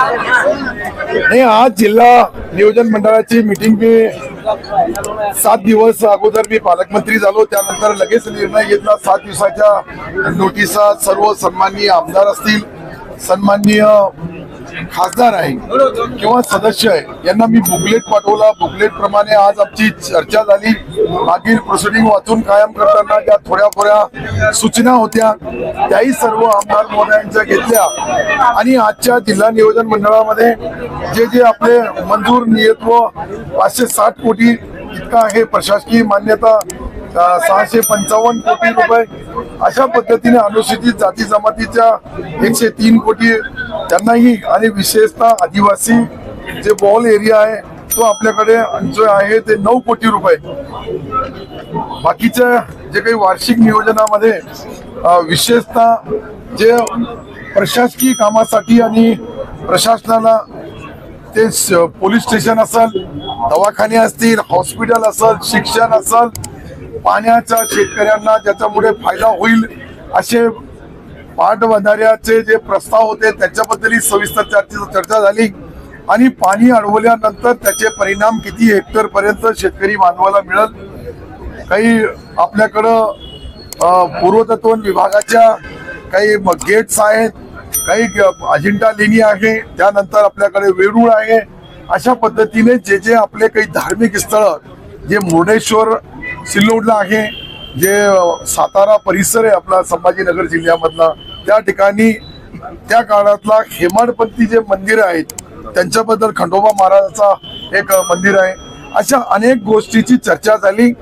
नाही आज जिल्हा नियोजन मंडळाची मीटिंग मी सात दिवस अगोदर मी पालकमंत्री झालो. त्यानंतर लगेच निर्णय घेतला. सात दिवसाच्या नोटिसा सर्व सन्माननीय आमदार असतील सन्माननीय खासदार आहे. किंवा सदस्य आहे. यांना मी बुकलेट पाठवला. बुकलेट प्रमाणे आज आमची चर्चा झाली. मागील प्रोसिडिंग वाचून कायम करताना ज्या थोड्या थोड्या सूचना होत्या त्याही सर्व आमदार महोदयांच्या घेतल्या. आणि आजच्या जिल्हा नियोजन मंडळामध्ये जे जे आपले मंजूर नियत्व पाचशे साठ कोटी इतका आहे प्रशासकीय मान्यता सहाशे पंचावन्न कोटी रुपये अशा पद्धतीने अनुसूचित जाती जमातीच्या एकशे तीन कोटी त्यांनाही आणि विशेषतः आदिवासी जे बॉल एरिया आहे तो आपल्याकडे जो आहे ते नऊ कोटी रुपये. बाकीच्या जे काही वार्षिक नियोजनामध्ये विशेषतः जे प्रशासकीय कामासाठी आणि प्रशासनाला ते पोलीस स्टेशन असेल दवाखाने असतील हॉस्पिटल असेल शिक्षण असेल पाण्याचा शेतकऱ्यांना ज्याच्यामुळे फायदा होईल असे पाटबंधाऱ्याचे जे प्रस्ताव होते त्याच्याबद्दलही सविस्तर चर्चा चर्चा झाली. आणि पाणी अडवल्यानंतर त्याचे परिणाम किती हेक्टर पर्यंत शेतकरी बांधवाला मिळत काही आपल्याकडं अ, पूर्वतत्वन विभागाच्या काही गेट्स आहेत काही ग- अजिंठा लेणी आहे त्यानंतर आपल्याकडे वेरूळ आहे. अशा पद्धतीने जे जे आपले काही धार्मिक स्थळ जे मुर्डेश्वर सिल्लोडला आहे जे सातारा परिसर आहे आपला संभाजीनगर जिल्ह्यामधला त्या ठिकाणी त्या काळातला हेमाडपंथी जे मंदिर आहेत त्यांच्याबद्दल खंडोबा महाराजाचा एक मंदिर आहे. अशा अनेक गोष्टीची चर्चा झाली.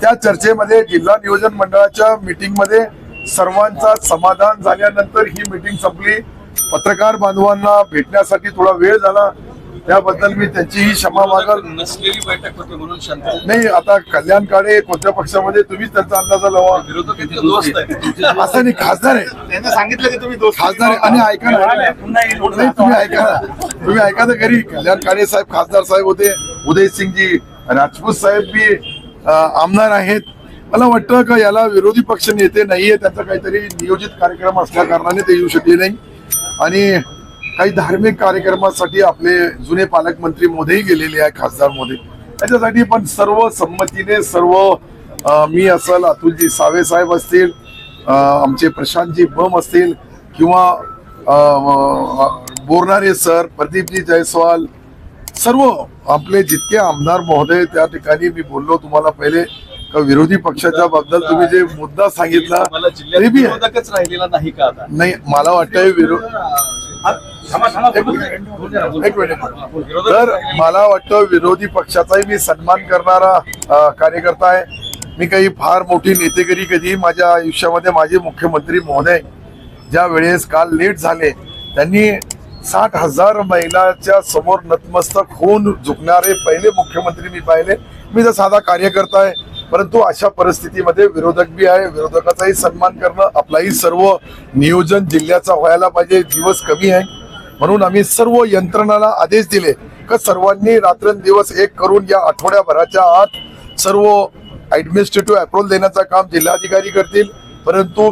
त्या चर्चेमध्ये जिल्हा नियोजन मंडळाच्या मीटिंगमध्ये सर्वांचा समाधान झाल्यानंतर ही मीटिंग संपली. पत्रकार बांधवांना भेटण्यासाठी थोडा वेळ झाला. त्याबद्दल मी त्यांचीही क्षमा मागल. नसलेली बैठक होती म्हणून शांत. नाही आता कल्याण काळे कोणत्या पक्षामध्ये तुम्हीच त्यांचा अंदाजा लावा. विरोधक आहेत, दोस्त आहेत. असं नाही खासदार आहे त्यांनी सांगितलं की तुम्ही दोस्त खासदार आहे आणि ऐका ना. नाही तुम्ही ऐका ना. तुम्ही ऐका ना घरी. कल्याण काळे साहेब खासदार साहेब होते. उदयसिंगजी राजपूत साहेब बी आमदार आहेत. मला वाटतं का याला विरोधी पक्ष नेते नाहीये. त्यांचा काहीतरी नियोजित कार्यक्रम असल्या कारणाने ते येऊ शकले नाही. आणि काही धार्मिक कार्यक्रमासाठी आपले जुने पालकमंत्री मोदीही गेलेले आहे खासदार मोदी. त्याच्यासाठी पण सर्व संमतीने सर्व मी असल अतुलजी सावे साहेब असतील आमचे प्रशांतजी बम असतील किंवा बोरणारे सर प्रदीपजी जयस्वाल सर्व आपले जितके आमदार महोदय त्या ठिकाणी मी बोललो तुम्हाला पहिले का विरोधी पक्षाच्या बद्दल तुम्ही जे मुद्दा सांगितला तरी बी नाही का नाही मला वाटतंय विरोध एक मिनिट, तर मला वाटतं विरोधी पक्षाचाही मी सन्मान करणारा कार्यकर्ता आहे. मी काही फार मोठी नेतेगिरी कधी माझ्या आयुष्यामध्ये माझे मुख्यमंत्री महोदय ज्या वेळेस काल लेट झाले त्यांनी साठ हजार महिलाच्या समोर नतमस्तक होऊन झुकणारे पहिले मुख्यमंत्री मी पाहिले. मी तर साधा कार्यकर्ता आहे परंतु अशा परिस्थितीमध्ये विरोधक बी आहे. विरोधकाचाही सन्मान करणं आपलाही सर्व नियोजन जिल्ह्याचा व्हायला पाहिजे. दिवस कमी आहे. म्हणून आम्ही सर्व यंत्रणाला आदेश दिले का सर्वांनी रात्रंदिवस एक करून या आठवड्याभराच्या आत सर्व ऍडमिनिस्ट्रेटिव्ह अप्रोल देण्याचं काम जिल्हाधिकारी करतील. परंतु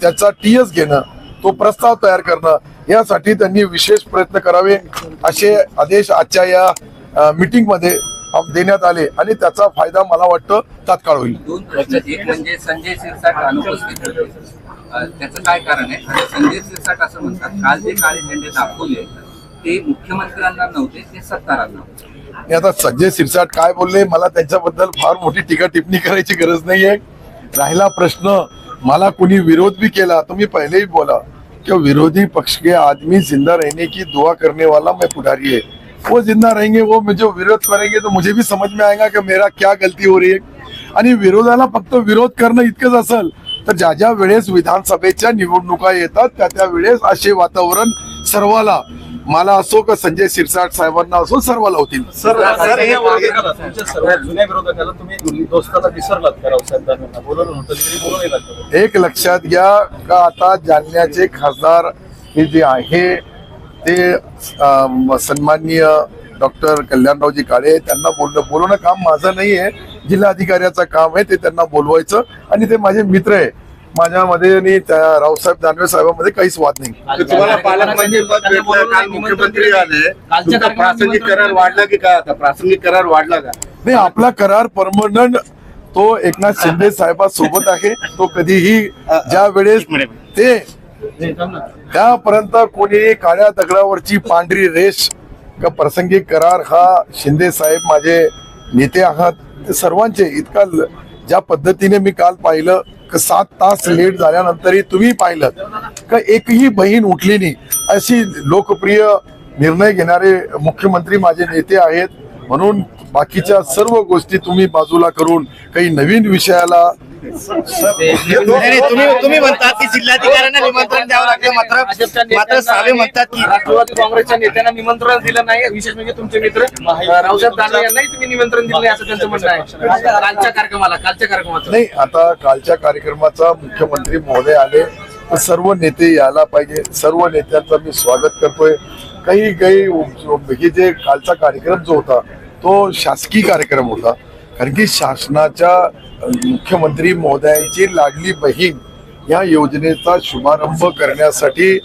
त्याचा टीएस घेणं तो प्रस्ताव तयार करणं यासाठी त्यांनी विशेष प्रयत्न करावे असे आदेश आजच्या या मीटिंगमध्ये देण्यात आले आणि त्याचा फायदा मला वाटतं तात्काळ होईल. म्हणजे संजय शिरसाट अनुपस्थित होते. अ, त्याचं काय कारण आहे? आणि संजय शिरसाट असं म्हणतात काल जे काळे झेंडे दाखवले ते मुख्यमंत्र्यांना नव्हते ते सत्तारांना होते. आणि आता संजय सिरसाट काय बोलले मला त्यांच्याबद्दल फार मोठी टीका टिप्पणी करायची गरज नाहीये. राहिला प्रश्न मला कोणी विरोध भी केला तुम्ही पहले ही बोला. कि विरोधी पक्ष के आदमी जिंदा रहने की दुआ करने वाला मैं पुढारी है वो जिंदा रहेंगे वो मुझे विरोध करेंगे तो मुझे भी समझ में आएगा कि मेरा क्या गलती हो रही है। आणि विरोधाला फक्त विरोध करणं इतकंच असेल तर ज्या ज्या वेळेस विधानसभेच्या निवडणुका येतात त्या त्या वेळेस असे वातावरण सर्वाला मला असो का संजय सिरसाट साहेबांना असो सर्वाला होतील. हे एक लक्षात घ्या का आता जालन्याचे खासदार हे जे आहे ते सन्माननीय डॉक्टर कल्याणरावजी काळे त्यांना बोलणं बोलवणं काम माझं नाही आहे जिल्हाधिकाऱ्याचं काम आहे ते त्यांना बोलवायचं. आणि ते माझे मित्र आहे. माझ्यामध्ये आणि त्या रावसाहेब दानवे साहेबांमध्ये काहीच वाद नाही. तुम्हाला पालकमंत्री पद भेटलं काल मुख्यमंत्री आले. तुमचा प्रासंगिक करार वाढला की काय आता? प्रासंगिक करार वाढला का? नाही आपला करार परमनंट तो एकनाथ शिंदे साहेबांसोबत आहे. तो कधीही ज्या वेळेस ते त्यापर्यंत कोणी काळ्या दगडावरची पांढरी रेष का प्रसंगी करार हा शिंदे साहेब माझे नेते आहात. ते सर्वांचे इतका ल- ज्या पद्धतीने मी काल पाहिलं का सात तास लेट झाल्यानंतरही तुम्ही पाहिलं का एकही बहीण उठली नाही अशी लोकप्रिय निर्णय घेणारे मुख्यमंत्री माझे नेते आहेत. म्हणून बाकीच्या सर्व गोष्टी तुम्ही बाजूला करून काही नवीन विषयाला तुम्ही तुम्ही म्हणतात की जिल्हाधिकाऱ्यांना निमंत्रण द्यावं लागतं मात्र मात्र सावे म्हणतात की राष्ट्रवादी काँग्रेसच्या नेत्यांना निमंत्रण दिलं नाही. विशेष म्हणजे तुमचे मित्र रावसाहेब दानवे यांनाही तुम्ही निमंत्रण दिलं नाही असं त्यांचं म्हणणं आहे. कालच्या कार्यक्रमाला कालच्या कार्यक्रमात नाही आता कालच्या कार्यक्रमाचा मुख्यमंत्री महोदय आले तर सर्व नेते यायला पाहिजे. सर्व नेत्यांचं मी स्वागत करतोय. काही काही हे जे कालचा कार्यक्रम जो होता तो शासकीय कार्यक्रम होता. कारण की शासनाच्या मुख्यमंत्री महोदयांची लाडली बहीण या योजनेचा शुभारंभ करण्यासाठी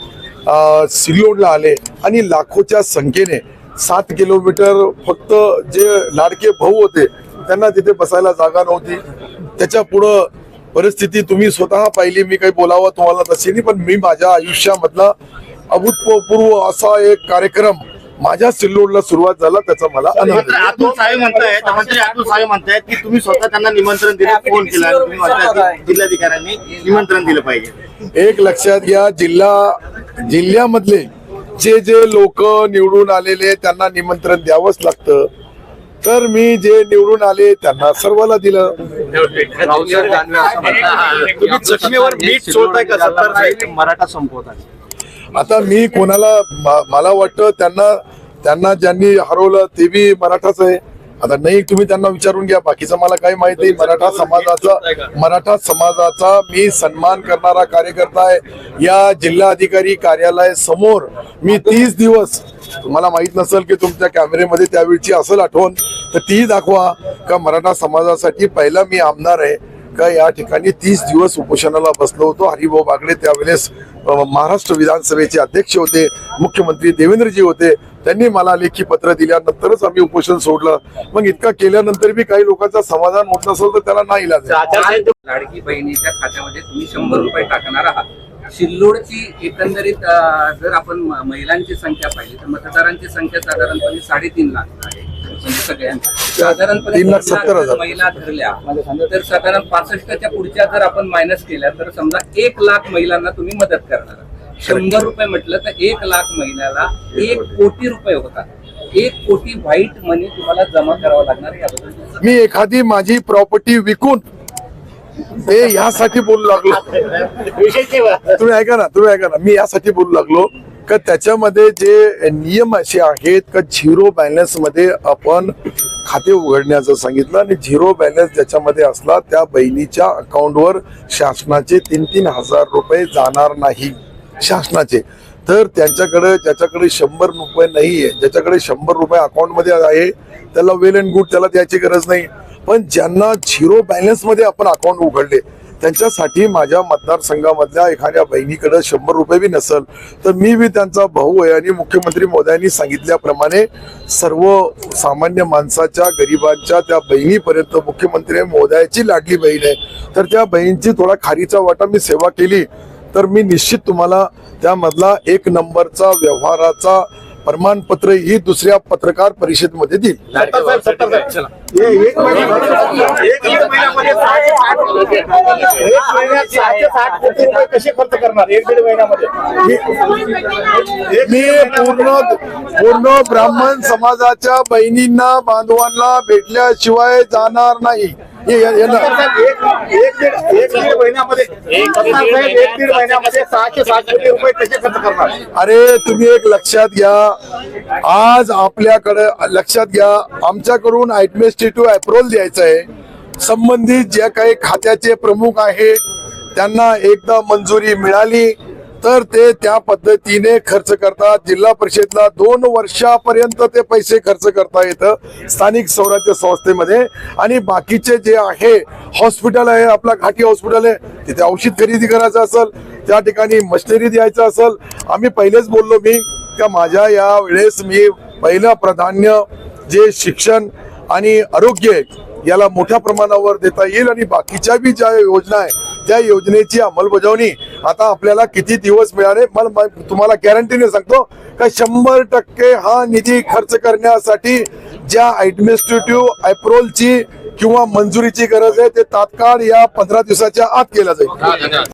सिल्लोडला आले आणि लाखोच्या संख्येने सात किलोमीटर फक्त जे लाडके भाऊ होते त्यांना तिथे बसायला जागा नव्हती. त्याच्या पुढं परिस्थिती तुम्ही स्वतः पाहिली मी काही बोलावं तुम्हाला तशी नाही पण मी माझ्या आयुष्यामधला अभूतपूर्व असा एक कार्यक्रम माझ्या सिल्लोडला सुरुवात झाला त्याचा मला. अतुल सावे म्हणतायत मंत्री अतुल सावे म्हणतायत की तुम्ही स्वतः त्यांना निमंत्रण दिले फोन केला जिल्हाधिकाऱ्यांनी निमंत्रण दिलं पाहिजे. एक लक्षात घ्या जिल्हा जिल्ह्यामधले जे जे लोक निवडून आलेले त्यांना निमंत्रण द्यावंच लागतं. तर मी जे निवडून आले त्यांना सर्वांना दिलं. रावसाहेब दानवे असं म्हणतात तुम्ही जखमेवर मीठ चोळताय का? सत्तर मराठा संपवतात. आता मी कोणाला मला वाटतं त्यांना त्यांना ज्यांनी हरवलं ते बी मराठाच आहे. आता नाही तुम्ही त्यांना विचारून घ्या. बाकीचं मला काही माहिती मराठा समाजाचा मराठा समाजाचा मी सन्मान करणारा कार्यकर्ता आहे. या जिल्हाधिकारी कार्यालय समोर मी तीस दिवस तुम्हाला माहीत नसेल की तुमच्या कॅमेरेमध्ये त्यावेळची असेल आठवण. तर ती दाखवा का मराठा समाजासाठी पहिला मी आमदार आहे. का या ठिकाणी तीस दिवस उपोषणाला बसलो होतो? हरिभाऊ बागडे त्यावेळेस महाराष्ट्र विधानसभेचे अध्यक्ष होते मुख्यमंत्री देवेंद्रजी होते. त्यांनी मला लेखी पत्र दिल्यानंतरच आम्ही उपोषण सोडलं. मग इतका केल्यानंतर बी काही लोकांचा समाधान होत नसेल तर त्याला नाही इलाज लाडकी बहिणीच्या खात्यामध्ये तुम्ही शंभर रुपये टाकणार आहात. सिल्लोडची एकंदरीत जर आपण महिलांची संख्या पाहिली तर मतदारांची संख्या साधारणपणे साडेतीन लाख. सगळ्यांची साधारणपणे तीन लाख तीन सत्तर हजार. जर महिला धरल्या तर साधारण पासष्टच्या पुढच्या जर आपण मायनस केल्या तर समजा एक लाख महिलांना तुम्ही मदत करणार. आहात. शंभर रुपये म्हटलं तर एक लाख महिन्याला एक कोटी. रुपये होतात. एक कोटी व्हाईट मनी तुम्हाला जमा करावा लागणार याबद्दल मी एखादी माझी प्रॉपर्टी विकून ते यासाठी बोलू लागलो. तुम्ही ऐका ना तुम्ही ऐका ना मी यासाठी बोलू लागलो. का त्याच्यामध्ये जे नियम असे आहेत का झिरो बॅलन्समध्ये आपण खाते उघडण्याचं सांगितलं आणि झिरो बॅलन्स ज्याच्यामध्ये असला त्या बहिणीच्या अकाउंटवर शासनाचे तीन तीन हजार रुपये जाणार नाही. शासनाचे. तर त्यांच्याकडे ज्याच्याकडे शंभर रुपये नाहीये ज्याच्याकडे शंभर रुपये अकाउंटमध्ये आहे त्याला वेल अँड गुड त्याला द्यायची गरज नाही. पण ज्यांना झिरो बॅलन्समध्ये आपण अकाउंट उघडले त्यांच्यासाठी माझ्या मतदारसंघामधल्या एखाद्या बहिणीकडे शंभर रुपये बी नसल तर मी बी त्यांचा भाऊ आहे आणि मुख्यमंत्री मोदयांनी सांगितल्याप्रमाणे सर्व सामान्य माणसाच्या गरिबांच्या त्या बहिणीपर्यंत मुख्यमंत्री मोदयाची लाडली बहीण आहे. तर त्या बहिणीची थोडा खारीचा वाटा मी सेवा केली. तर मी निश्चित तुम्हाला त्यामधला एक नंबरचा व्यवहाराचा प्रमाणपत्र ही दुसऱ्या पत्रकार परिषदेमध्ये देईल एक महिन्यामध्ये एक महिन्यामध्ये सहाशे साठ एक महिन्यात सहाशे साठ कोटी रुपये कसे खर्च करणार? एक दीड महिन्यामध्ये. एक मी पूर्ण पूर्ण ब्राह्मण समाजाच्या बहिणींना बांधवांना भेटल्याशिवाय जाणार नाही. हे अरे तुम्ही एक लक्षात घ्या. आज आपल्याकडे लक्षात घ्या. आमच्याकडून ऍडमिनिस्ट्रेटिव्ह अप्रुव्हल द्यायचं आहे संबंधित ज्या काही खात्याचे प्रमुख आहे त्यांना एकदा मंजुरी मिळाली तर ते त्या पद्धतीने खर्च करतात. जिल्हा परिषदला दोन वर्षापर्यंत ते पैसे खर्च करता येतं स्थानिक स्वराज्य संस्थेमध्ये. आणि बाकीचे जे आहे हॉस्पिटल आहे आपला घाटी हॉस्पिटल आहे तिथे औषध खरेदी करायचं असेल त्या ठिकाणी मशिनरी द्यायचं असेल आम्ही पहिलेच बोललो मी का माझ्या या वेळेस मी पहिलं प्राधान्य जे शिक्षण आणि आरोग्य आहे याला मोठ्या प्रमाणावर देता येईल आणि बाकीच्या बी ज्या योजना आहे त्या योजनेची अंमलबजावणी आता आपल्याला किती दिवस मिळाले मला तुम्हाला गॅरंटीने सांगतो का शंभर टक्के हा निधी खर्च करण्यासाठी ज्या ऍडमिनिस्ट्रेटिव्ह अप्रोलची किंवा मंजुरीची गरज आहे ते तात्काळ या पंधरा दिवसाच्या आत केलं जाईल.